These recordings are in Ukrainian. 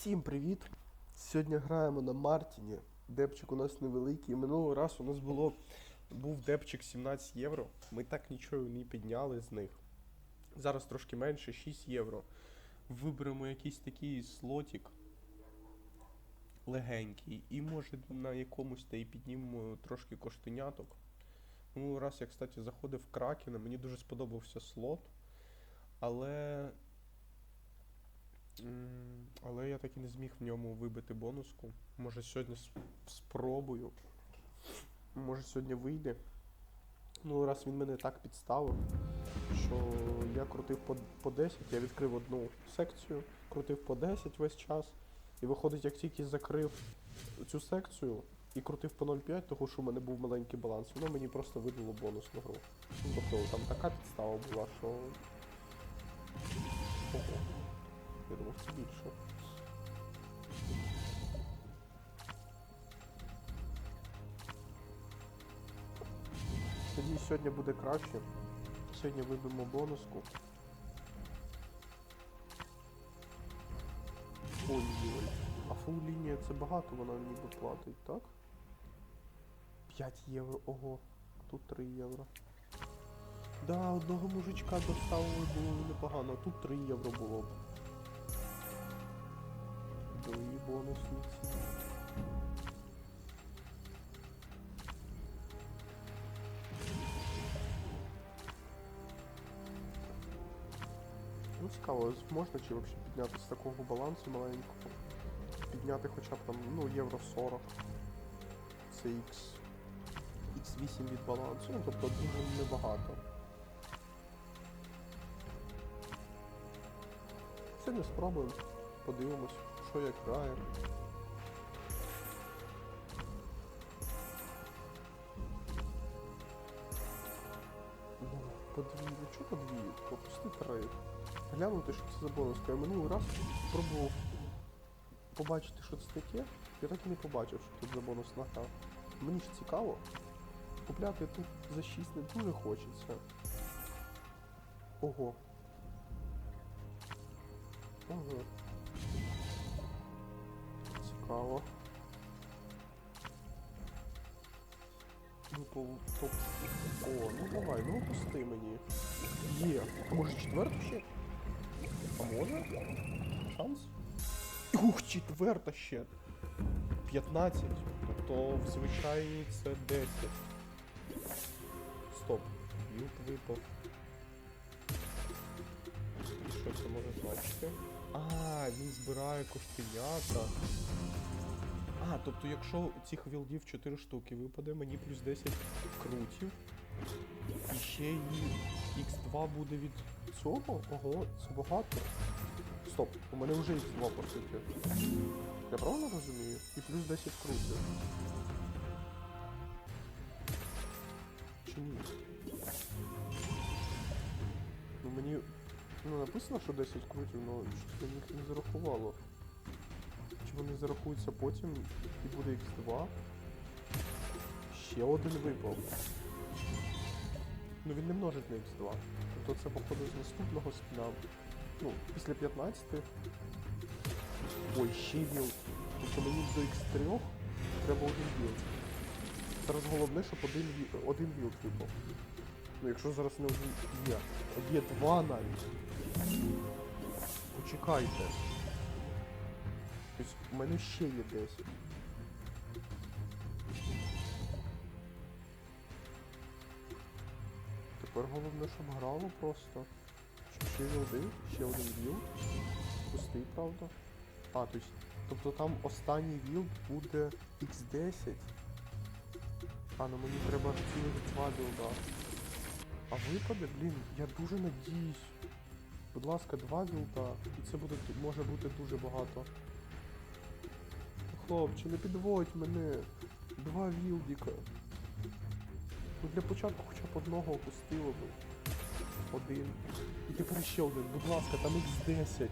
Всім привіт! Сьогодні граємо на Мартіні. Депчик у нас невеликий. Минулий раз у нас було був депчик 17 євро. Ми так нічого не підняли з них. Зараз трошки менше, 6 євро. Виберемо якийсь такий слотик легенький. І може на якомусь та й піднімемо трошки коштеняток. Минулий раз я, кстати, заходив в Кракена, мені дуже сподобався слот. Але Але я так і не зміг в ньому вибити бонуску. Може сьогодні спробую. Може сьогодні вийде. Ну, раз він мене так підставив, що я крутив по, по 10, я відкрив одну секцію, крутив по 10 весь час. І виходить, як тільки закрив цю секцію і крутив по 0,5, тому що в мене був маленький баланс, воно мені просто видало бонусну гру. Ну, Тобто там така підстава була, що. Більше. Тоді сьогодні буде краще. Сьогодні виб'ємо бонуску. Ой-ой. А фул лінія це багато вона ніби платить, так? 5 євро, ого. Тут 3 євро. Да, одного мужичка доставили було непогано, а тут 3 євро було б. Бонусні. Ну цікаво, можна чи взагалі підняти з такого балансу маленького? Підняти хоча б там, ну, євро 40. Це X. X8 від балансу, ну тобто дуже небагато. Сьогодні спробуємо, подивимось, що як грає. Ну, подвію, що подвію? Пропусти три. Глянути, що це за бонуска. Я минулий раз спробував побачити, що це таке. Я так і не побачив, що тут за бонус гра. Мені ж цікаво. Купляти тут за 6 не дуже хочеться. Ого. Ага. Цікаво. Ну, то, то... О, ну давай, ну опусти мені. Є. Може четверту ще? А може? Шанс? Ух, четверта ще. 15. Тобто в звичайній це 10. Стоп. Юг випав. Що це може значити? А, він збирає коштенята. А, тобто якщо цих вілдів 4 штуки випаде, мені плюс 10 крутів. І ще і X2 буде від цього? Ого, це багато. Стоп, у мене вже X2 по суті. Я правильно розумію? І плюс 10 крутів. Чи ні? Ну мені. Ну написано, що 10 крутів, але щось мені їх не зарахувало. Вони зарахуються потім і буде X2? Ще один випав. Ну він не множить на X2. Тобто це походу з наступного скіна. Ну, після 15. Ой, ще білд. Тобто мені до X3 треба один білд. Зараз головне, щоб один, ві- один білд випав. Ну якщо зараз не один є. Є два навіть. Почекайте. Тобто у мене ще є 10. Тепер головне, щоб грало просто. Ще є один, ще один білд. Пустий, правда. А, тобто, тобто там останній білд буде X10. А, ну мені треба цілих два білда. А випаде, блін, я дуже надіюсь. Будь ласка, два білда. І це буде може бути дуже багато. Хлопче, не підводь мене. Два вілдіка. Ну для початку хоча б одного опустило би. Один. І тепер ще один. Будь ласка, там X10.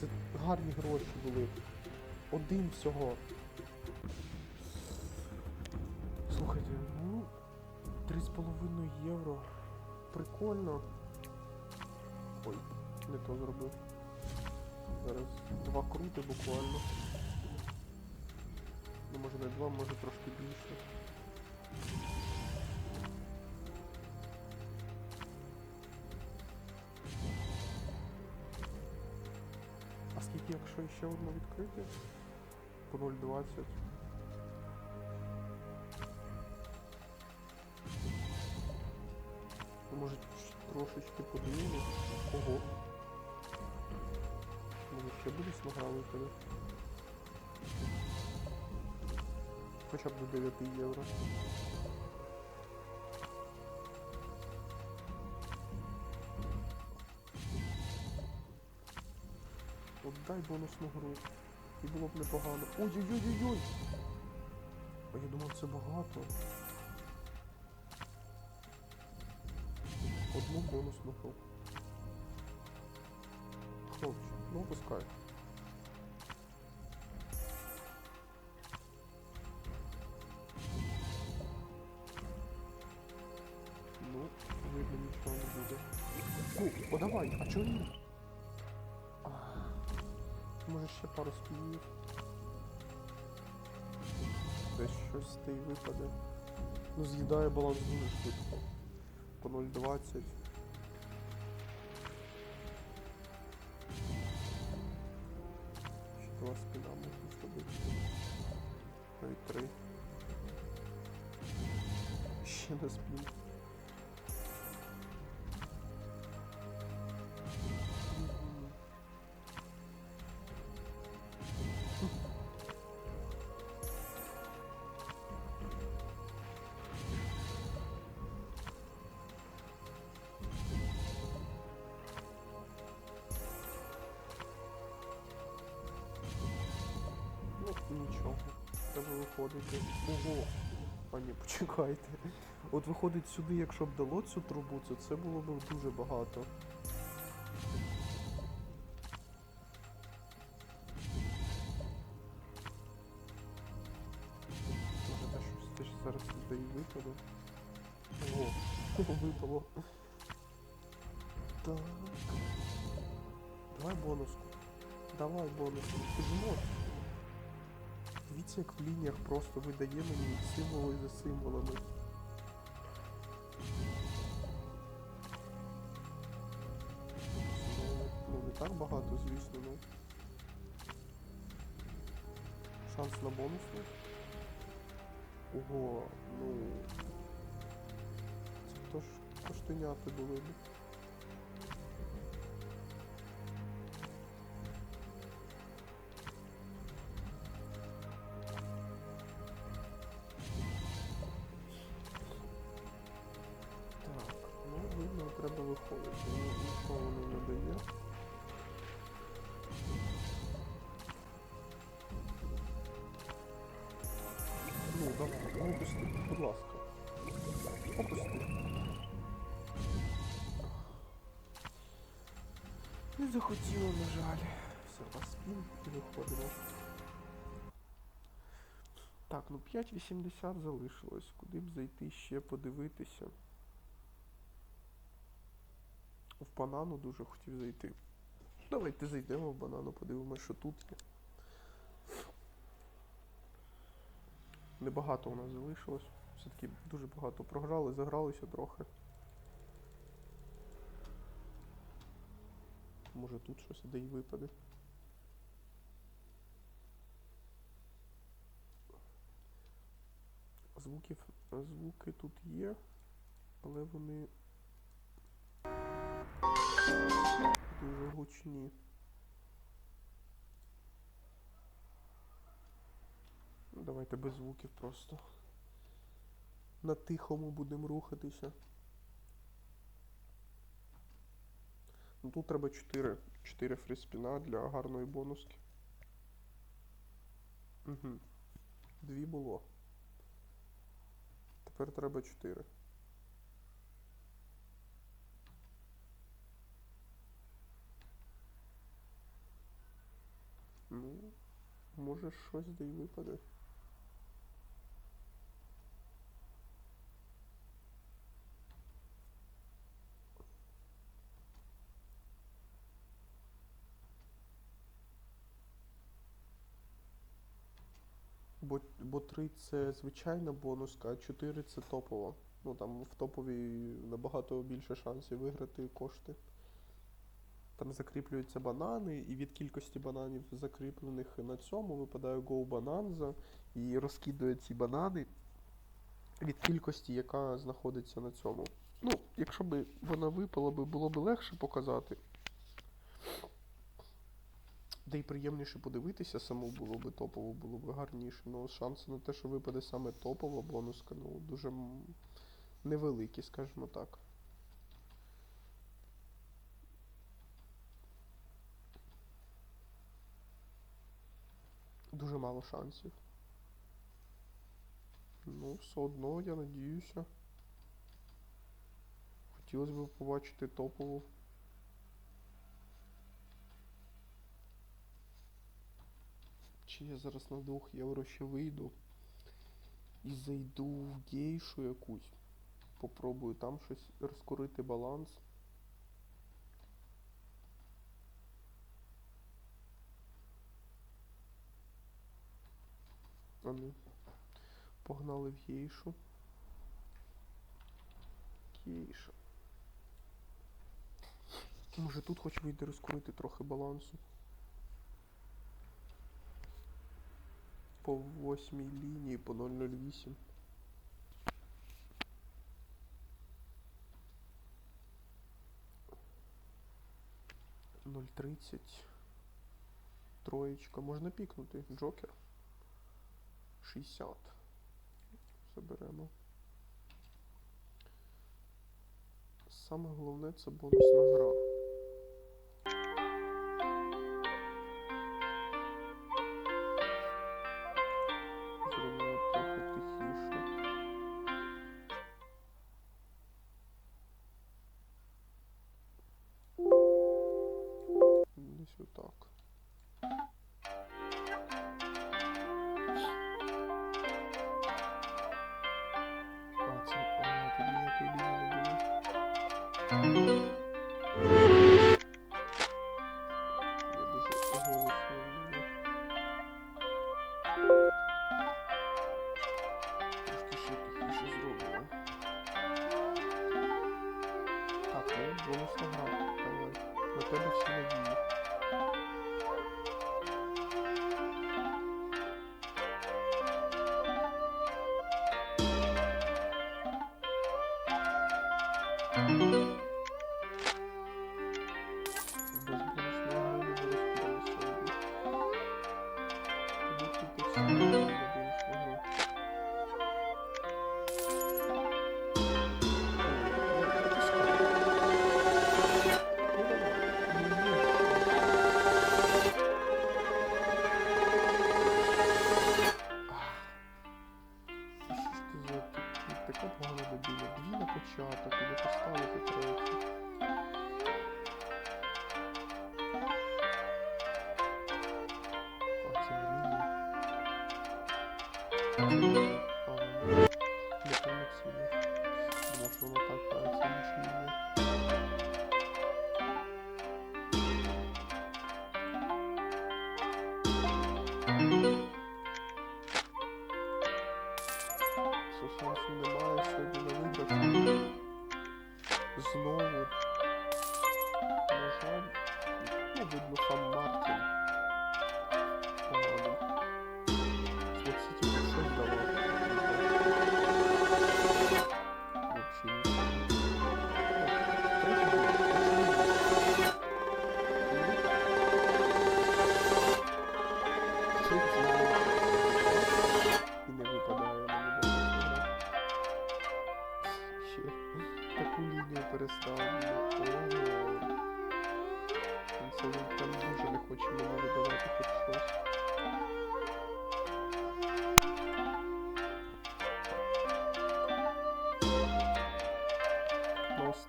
Це гарні гроші були. Один всього. Слухайте, ну. 3,5 євро. Прикольно. Ой, не то зробив. Зараз два крути буквально. Ну може не два, може трошки більше. А скільки, якщо ще одна відкрити? По 0,20. Ну, Може трошечки подивимось. Ого. Може ще буде смага випаде. Хоча б до 9 євро. Дай бонусну гру. І було б непогано. Ой-ой-ой-ой-ой! А я думав це багато. Одну бонусну гру. Хлопці, ну пускай. Видно нічого не буде. Ну, о, давай, а чого ні? Може ще пару спінів. Десь щось тей випаде. Ну, з'їдає баланс дуже швидко. По 0,20. Ще два спіна можна зробити. Навіть три. Ще на спін. Треба виходити. Ого! А ні, почекайте. От виходить сюди, якщо б дало цю трубу, то це було б дуже багато. Зараз туди і випаде. Ого, випало. Так. Давай бонуску. Давай бонуску. Піджмо. Дивіться, як в лініях просто видає мені символи за символами. Ну, ну, не так багато, звісно, ну. Шанс на бонусну. Ого, ну. Це хто ж коштеняти були б. Будь ласка. Опусти. Не захотіло, на жаль. Все, на спін і виходимо. Так, ну 5.80 залишилось. Куди б зайти ще подивитися? В банану дуже хотів зайти. Давайте зайдемо в банану, подивимося, що тут є. Небагато у нас залишилось. Все-таки дуже багато програли, загралися трохи. Може тут щось де й випаде. Звуків, звуки тут є, але вони дуже гучні. Ну, Давайте без звуків просто. На тихому будемо рухатися. Ну тут треба 4, 4 фріспіна для гарної бонуски. Угу. Дві було. Тепер треба 4. Ну, може щось де й випаде. Бо, бо 3 це звичайна боnuска, а 4 це топова. Ну там в топовій набагато більше шансів виграти кошти. Там закріплюються банани, і від кількості бананів, закріплених на цьому, випадає Go Bonanza і розкидує ці банани від кількості, яка знаходиться на цьому. Ну, якщо б вона випала, було б легше показати. Де й приємніше подивитися, саму було б топово, було б гарніше. Ну, шанси на те, що випаде саме топова бонуска, ну, дуже невеликі, скажімо так. Дуже мало шансів. Ну, все одно, я надіюся. Хотілося б побачити топову. Чи я зараз на 2 євро ще вийду і зайду в гейшу якусь. Попробую там щось розкурити баланс. А ну. Погнали в гейшу. Гейша. Може тут хоч вийде розкурити трохи балансу. По восьмій лінії, по 008. Ноль тридцять. Троєчка. Можна пікнути. Джокер. 60. Заберемо. Саме головне це бонусна гра. Було. Я дуже голосно було. Трошки ще тихіше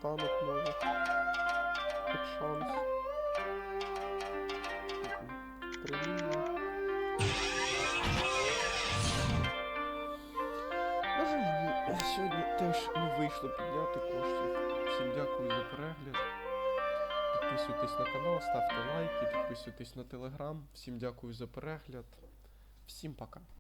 Наостанок може. Хоч шанс. Жаль, сьогодні теж не вийшло підняти коштів. Всім дякую за перегляд. Підписуйтесь на канал, ставте лайки, підписуйтесь на телеграм. Всім дякую за перегляд. Всім пока.